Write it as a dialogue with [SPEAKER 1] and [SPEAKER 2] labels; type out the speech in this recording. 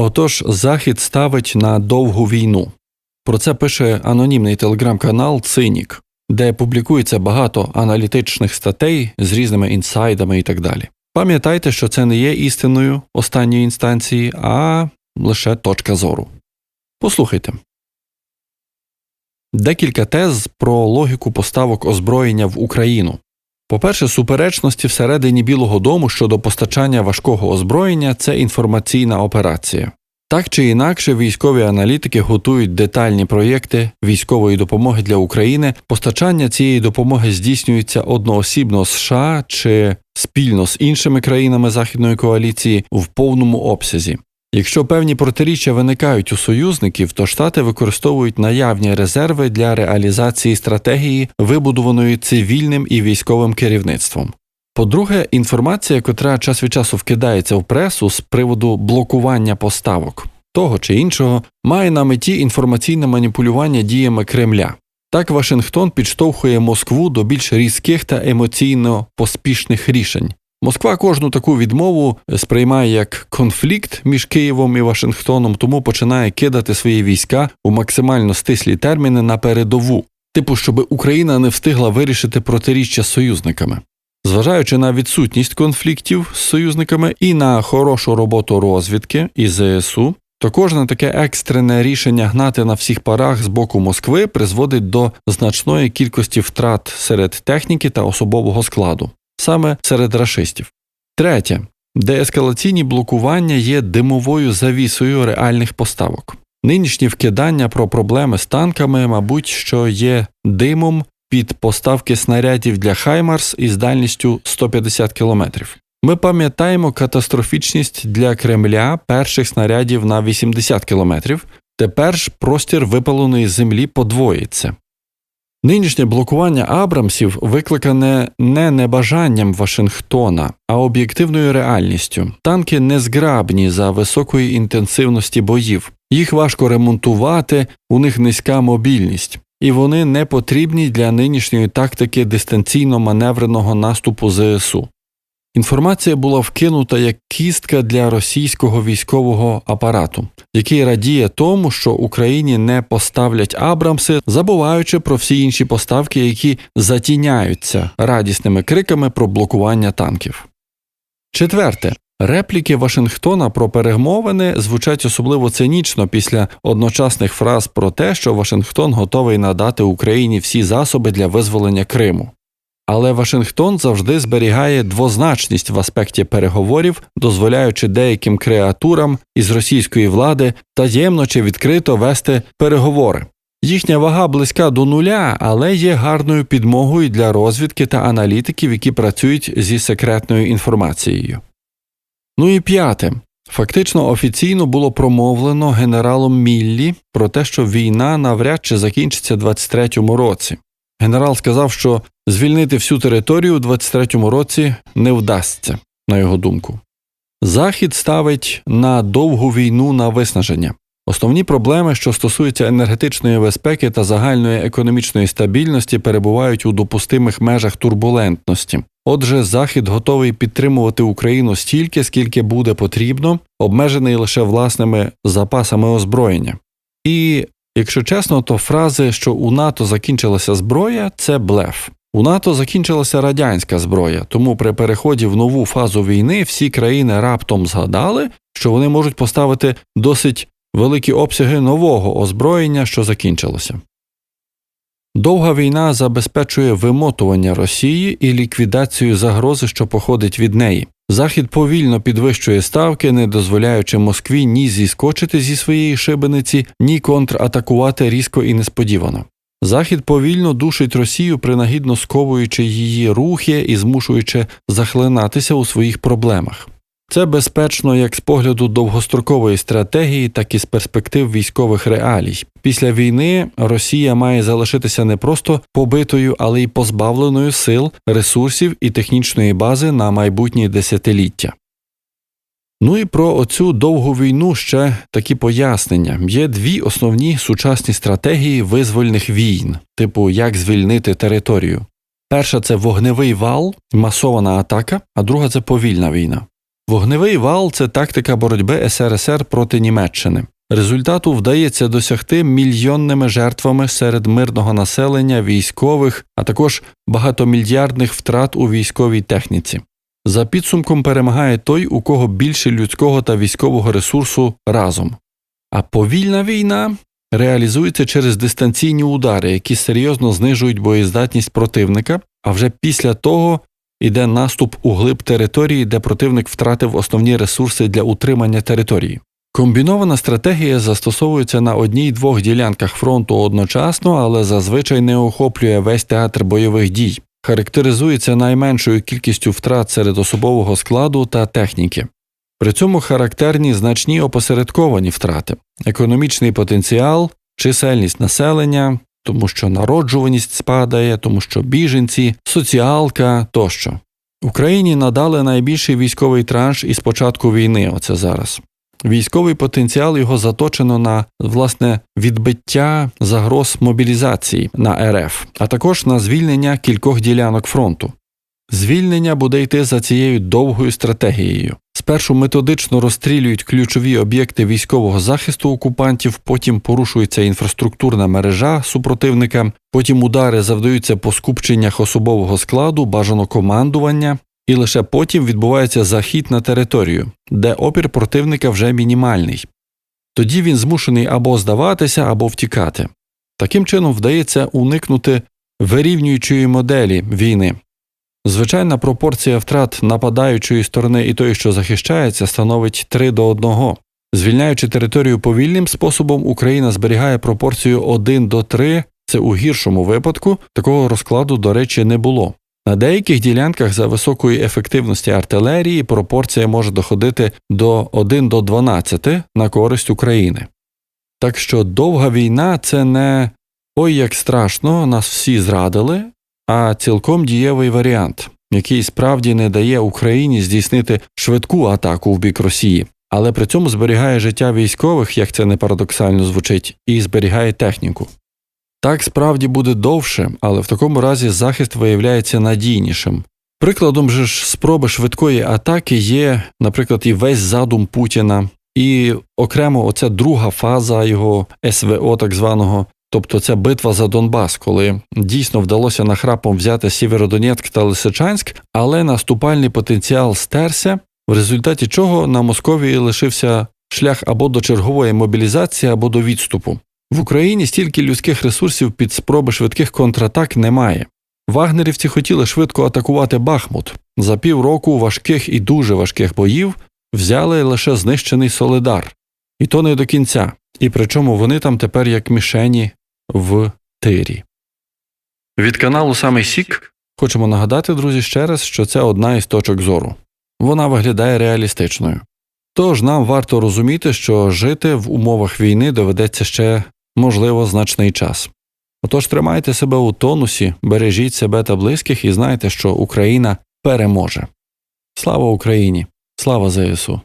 [SPEAKER 1] Отож, Захід ставить на довгу війну. Про це пише анонімний телеграм-канал Цинік, де публікується багато аналітичних статей з різними інсайдами і так далі. Пам'ятайте, що це не є істиною останньої інстанції, а лише точка зору. Послухайте. Декілька тез про логіку поставок озброєння в Україну. По-перше, суперечності всередині Білого Дому щодо постачання важкого озброєння це інформаційна операція. Так чи інакше, військові аналітики готують детальні проєкти військової допомоги для України. Постачання цієї допомоги здійснюється одноосібно США чи спільно з іншими країнами Західної коаліції в повному обсязі. Якщо певні протиріччя виникають у союзників, то штати використовують наявні резерви для реалізації стратегії, вибудованої цивільним і військовим керівництвом. По-друге, інформація, котра час від часу вкидається в пресу з приводу блокування поставок того чи іншого, має на меті інформаційне маніпулювання діями Кремля. Так Вашингтон підштовхує Москву до більш різких та емоційно поспішних рішень. Москва кожну таку відмову сприймає як конфлікт між Києвом і Вашингтоном, тому починає кидати свої війська у максимально стислі терміни на передову, типу, щоб Україна не встигла вирішити протиріччя з союзниками. Зважаючи на відсутність конфліктів з союзниками і на хорошу роботу розвідки і ЗСУ, то кожне таке екстрене рішення гнати на всіх парах з боку Москви призводить до значної кількості втрат серед техніки та особового складу, саме серед рашистів. Третє. Деескалаційні блокування є димовою завісою реальних поставок. Нинішні вкидання про проблеми з танками, мабуть, що є димом під поставки снарядів для Хаймарс із дальністю 150 км. Ми пам'ятаємо катастрофічність для Кремля перших снарядів на 80 км. Тепер ж простір випаленої землі подвоїться. Нинішнє блокування Абрамсів викликане не небажанням Вашингтона, а об'єктивною реальністю. Танки незграбні за високої інтенсивності боїв, їх важко ремонтувати, у них низька мобільність і вони не потрібні для нинішньої тактики дистанційно-маневреного наступу ЗСУ. Інформація була вкинута як кістка для російського військового апарату, який радіє тому, що Україні не поставлять Абрамси, забуваючи про всі інші поставки, які затіняються радісними криками про блокування танків. Четверте Репліки Вашингтона про перемовини звучать особливо цинічно після одночасних фраз про те, що Вашингтон готовий надати Україні всі засоби для визволення Криму. Але Вашингтон завжди зберігає двозначність в аспекті переговорів, дозволяючи деяким креатурам із російської влади таємно чи відкрито вести переговори. Їхня вага близька до нуля, але є гарною підмогою для розвідки та аналітиків, які працюють зі секретною інформацією. Ну і п'яте. Фактично офіційно було промовлено генералом Міллі про те, що війна навряд чи закінчиться у 23-му році. Генерал сказав, що звільнити всю територію у 23-му році не вдасться, на його думку. Захід ставить на довгу війну на виснаження. Основні проблеми, що стосуються енергетичної безпеки та загальної економічної стабільності, перебувають у допустимих межах турбулентності. Отже, Захід готовий підтримувати Україну стільки, скільки буде потрібно, обмежений лише власними запасами озброєння. І, якщо чесно, то фрази, що у НАТО закінчилася зброя, це блеф. У НАТО закінчилася радянська зброя, тому при переході в нову фазу війни всі країни раптом згадали, що вони можуть поставити досить великі обсяги нового озброєння, що закінчилося. Довга війна забезпечує вимотування Росії і ліквідацію загрози, що походить від неї. Захід повільно підвищує ставки, не дозволяючи Москві ні зіскочити зі своєї шибениці, ні контратакувати різко і несподівано. Захід повільно душить Росію, принагідно сковуючи її рухи і змушуючи захлинатися у своїх проблемах. Це безпечно як з погляду довгострокової стратегії, так і з перспектив військових реалій. Після війни Росія має залишитися не просто побитою, але й позбавленою сил, ресурсів і технічної бази на майбутні десятиліття. Ну і про оцю довгу війну ще такі пояснення. Є дві основні сучасні стратегії визвольних війн, типу як звільнити територію. Перша це вогневий вал, масована атака, а друга це повільна війна. Вогневий вал це тактика боротьби СРСР проти Німеччини. Результату вдається досягти мільйонними жертвами серед мирного населення, військових, а також багатомільярдних втрат у військовій техніці. За підсумком перемагає той, у кого більше людського та військового ресурсу разом. А повільна війна реалізується через дистанційні удари, які серйозно знижують боєздатність противника, а вже після того йде наступ у глиб території, де противник втратив основні ресурси для утримання території. Комбінована стратегія застосовується на одній-двох ділянках фронту одночасно, але зазвичай не охоплює весь театр бойових дій, характеризується найменшою кількістю втрат серед особового складу та техніки. При цьому характерні значні опосередковані втрати, економічний потенціал, чисельність населення, тому що народжуваність спадає, тому що біженці, соціалка тощо. Україні надали найбільший військовий транш із початку війни, оце зараз. Військовий потенціал його заточено на власне відбиття загроз мобілізації на РФ, а також на звільнення кількох ділянок фронту. Звільнення буде йти за цією довгою стратегією. Спершу методично розстрілюють ключові об'єкти військового захисту окупантів, потім порушується інфраструктурна мережа супротивника, потім удари завдаються по скупченнях особового складу, бажано командування, і лише потім відбувається захід на територію, де опір противника вже мінімальний. Тоді він змушений або здаватися, або втікати. Таким чином вдається уникнути вирівнюючої моделі війни. Звичайна пропорція втрат нападаючої сторони і тої, що захищається, становить 3 до 1. Звільняючи територію повільним способом, Україна зберігає пропорцію 1 до 3, це у гіршому випадку, такого розкладу, до речі, не було. На деяких ділянках за високої ефективності артилерії пропорція може доходити до 1 до 12 на користь України. Так що довга війна це не ой як страшно, нас всі зрадили, а цілком дієвий варіант, який справді не дає Україні здійснити швидку атаку в бік Росії, але при цьому зберігає життя військових, як це не парадоксально звучить, і зберігає техніку. Так справді буде довше, але в такому разі захист виявляється надійнішим. Прикладом же ж спроби швидкої атаки є, наприклад, і весь задум Путіна, і окремо оця друга фаза його СВО, так званого, тобто це битва за Донбас, коли дійсно вдалося нахрапом взяти Сєвєродонецьк та Лисичанськ, але наступальний потенціал стерся, в результаті чого на Московії лишився шлях або до чергової мобілізації, або до відступу. В Україні стільки людських ресурсів під спроби швидких контратак немає. Вагнерівці хотіли швидко атакувати Бахмут. За півроку важких і дуже важких боїв взяли лише знищений Солидар, і то не до кінця, і причому вони там тепер як мішені в тирі. Від каналу Самий Сік хочемо нагадати, друзі, ще раз, що це одна із точок зору. Вона виглядає реалістичною. Тож нам варто розуміти, що жити в умовах війни доведеться ще, можливо, значний час. Отож тримайте себе у тонусі, бережіть себе та близьких і знайте, що Україна переможе. Слава Україні! Слава ЗСУ!